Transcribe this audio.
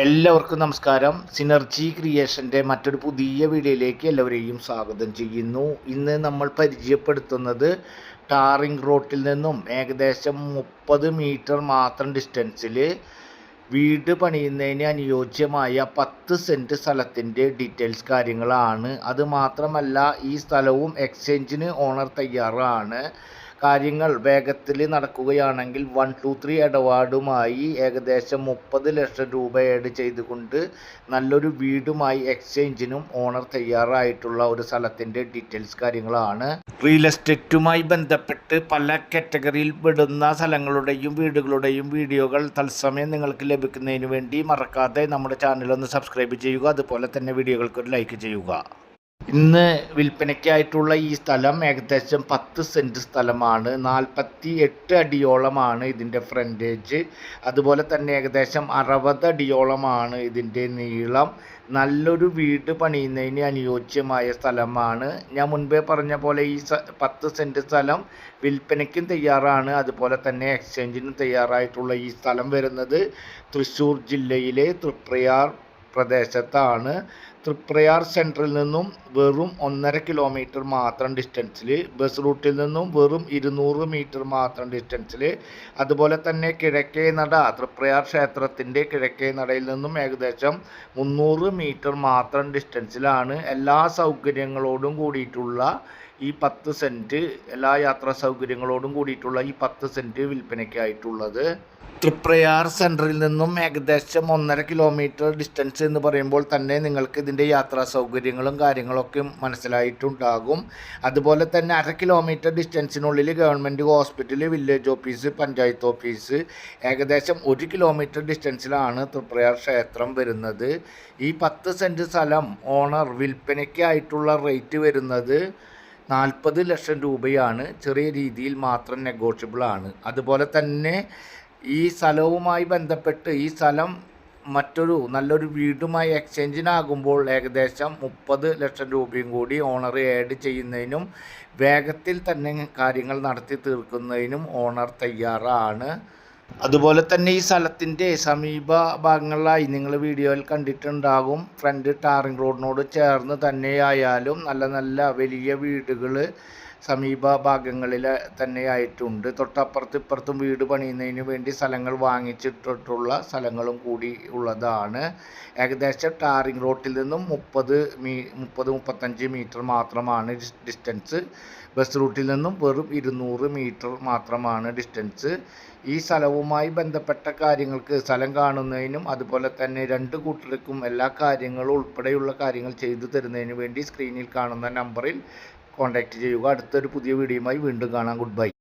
എല്ലാവർക്കും നമസ്കാരം. സിനർജി ക്രിയേഷന്റെ മറ്റൊരു പുതിയ വീഡിയോയിലേക്ക് എല്ലാവരെയും സ്വാഗതം ചെയ്യുന്നു. ഇന്ന് നമ്മൾ പരിചയപ്പെടുത്തുന്നത് ടാറിംഗ് റോട്ടിൽ നിന്നും ഏകദേശം മുപ്പത് മീറ്റർ മാത്രം ഡിസ്റ്റൻസിൽ വീട് പണിയുന്നതിന് അനുയോജ്യമായ പത്ത് സെന്റ് സ്ഥലത്തിന്റെ ഡീറ്റെയിൽസ് കാര്യങ്ങളാണ്. അത് മാത്രമല്ല ഈ സ്ഥലവും എക്സ്ചേഞ്ചിന് ഓണർ തയ്യാറാണ്. കാര്യങ്ങൾ വേഗത്തിൽ നടക്കുകയാണെങ്കിൽ വൺ ടു ത്രീ ഇടപാടുമായി ഏകദേശം മുപ്പത് ലക്ഷം രൂപ ഏഡ് ചെയ്തുകൊണ്ട് നല്ലൊരു വീടുമായി എക്സ്ചേഞ്ചിനും ഓണർ തയ്യാറായിട്ടുള്ള ഒരു സ്ഥലത്തിന്റെ ഡീറ്റെയിൽസ് കാര്യങ്ങളാണ്. റിയൽ എസ്റ്റേറ്റുമായി ബന്ധപ്പെട്ട് പല കാറ്റഗറിയിൽ പെടുന്ന സ്ഥലങ്ങളുടെയും വീടുകളുടെയും വീഡിയോകൾ തത്സമയം നിങ്ങൾക്ക് ലഭിക്കുന്നതിന് വേണ്ടി മറക്കാതെ നമ്മുടെ ചാനലൊന്ന് സബ്സ്ക്രൈബ് ചെയ്യുക. അതുപോലെ തന്നെ വീഡിയോകൾക്ക് ഒരു ലൈക്ക് ചെയ്യുക. ഇന്ന് വിൽപ്പനയ്ക്കായിട്ടുള്ള ഈ സ്ഥലം ഏകദേശം പത്ത് സെന്റ് സ്ഥലമാണ്. നാൽപ്പത്തി എട്ട് അടിയോളമാണ് ഇതിന്റെ ഫ്രണ്ടേജ്. അതുപോലെ തന്നെ ഏകദേശം അറുപത് അടിയോളമാണ് ഇതിന്റെ നീളം. നല്ലൊരു വീട് പണിയുന്നതിന് അനുയോജ്യമായ സ്ഥലമാണ്. ഞാൻ മുൻപേ പറഞ്ഞ പോലെ ഈ പത്ത് സെന്റ് സ്ഥലം വിൽപ്പനയ്ക്കും തയ്യാറാണ്. അതുപോലെ തന്നെ എക്സ്ചേഞ്ചിനും തയ്യാറായിട്ടുള്ള ഈ സ്ഥലം വരുന്നത് തൃശ്ശൂർ ജില്ലയിലെ തൃപ്രയാർ പ്രദേശത്താണ് തൃപ്രയാർ സെന്ററിൽ നിന്നും വെറും ഒന്നര കിലോമീറ്റർ മാത്രം ഡിസ്റ്റൻസിൽ ബസ് റൂട്ടിൽ നിന്നും വെറും ഇരുന്നൂറ് മീറ്റർ മാത്രം ഡിസ്റ്റൻസിൽ അതുപോലെ തന്നെ കിഴക്കേ നട തൃപ്രയാർ ക്ഷേത്രത്തിന്റെ കിഴക്കേ നടയിൽ നിന്നും ഏകദേശം മുന്നൂറ് മീറ്റർ മാത്രം ഡിസ്റ്റൻസിലാണ് എല്ലാ സൗകര്യങ്ങളോടും കൂടിയിട്ടുള്ള ഈ പത്ത് സെന്റ് എല്ലാ യാത്രാ സൗകര്യങ്ങളോടും കൂടിയിട്ടുള്ള ഈ പത്ത് സെന്റ് വിൽപ്പനയ്ക്കായിട്ടുള്ളത്. തൃപ്രയാർ സെന്ററിൽ നിന്നും ഏകദേശം ഒന്നര കിലോമീറ്റർ ഡിസ്റ്റൻസ് എന്ന് പറയുമ്പോൾ തന്നെ നിങ്ങൾക്ക് ഇതിന്റെ യാത്രാ സൗകര്യങ്ങളും കാര്യങ്ങളൊക്കെ മനസ്സിലായിട്ടുണ്ടാകും. അതുപോലെ തന്നെ അര kilometre ഡിസ്റ്റൻസിനുള്ളിൽ government hospital village office panchayat office ഏകദേശം ഒരു കിലോമീറ്റർ ഡിസ്റ്റൻസിലാണ് തൃപ്രയാർ ക്ഷേത്രം വരുന്നത്. ഈ പത്ത് സെന്റ് സ്ഥലം ഓണർ വിൽപ്പനയ്ക്കായിട്ടുള്ള റേറ്റ് വരുന്നത് നാൽപ്പത് ലക്ഷം രൂപയാണ് ചെറിയ രീതിയിൽ മാത്രം നെഗോഷ്യബിൾ ആണ്. അതുപോലെ തന്നെ ഈ സ്ഥലവുമായി ബന്ധപ്പെട്ട് ഈ സ്ഥലം മറ്റൊരു നല്ലൊരു വീടുമായി എക്സ്ചേഞ്ചിനാകുമ്പോൾ ഏകദേശം മുപ്പത് ലക്ഷം രൂപയും കൂടി ഓണർ ആഡ് ചെയ്യുന്നതിനും വേഗത്തിൽ തന്നെ കാര്യങ്ങൾ നടത്തി തീർക്കുന്നതിനും ഓണർ തയ്യാറാണ്. അതുപോലെ തന്നെ ഈ സ്ഥലത്തിന്റെ സമീപ ഭാഗങ്ങളിലായി നിങ്ങൾ വീഡിയോയിൽ കണ്ടിട്ടുണ്ടാകും. ഫ്രണ്ട് ടാറിംഗ് റോഡിനോട് ചേർന്ന് തന്നെയായാലും നല്ല നല്ല വലിയ വീടുകൾ സമീപ ഭാഗങ്ങളിൽ തന്നെയായിട്ടുണ്ട്. തൊട്ടപ്പുറത്ത് ഇപ്പുറത്തും വീട് പണിയുന്നതിന് വേണ്ടി സ്ഥലങ്ങൾ വാങ്ങിച്ചിട്ടിട്ടുള്ള സ്ഥലങ്ങളും കൂടി ഉള്ളതാണ്. ഏകദേശം ടാറിംഗ് റോട്ടിൽ നിന്നും മുപ്പത് മീ മുപ്പത് മുപ്പത്തഞ്ച് മീറ്റർ മാത്രമാണ് ഡിസ്റ്റൻസ്. ബസ് റൂട്ടിൽ നിന്നും വെറും ഇരുന്നൂറ് മീറ്റർ മാത്രമാണ് ഡിസ്റ്റൻസ്. ഈ സ്ഥലവുമായി ബന്ധപ്പെട്ട കാര്യങ്ങൾക്ക് സ്ഥലം കാണുന്നതിനും അതുപോലെ തന്നെ രണ്ട് കൂട്ടർക്കും എല്ലാ കാര്യങ്ങളും ഉൾപ്പെടെയുള്ള കാര്യങ്ങൾ ചെയ്തു തരുന്നതിന് വേണ്ടി സ്ക്രീനിൽ കാണുന്ന നമ്പറിൽ കോൺടാക്റ്റ് ചെയ്യുക. അടുത്തൊരു പുതിയ വീഡിയോയുമായി വീണ്ടും കാണാം. Good bye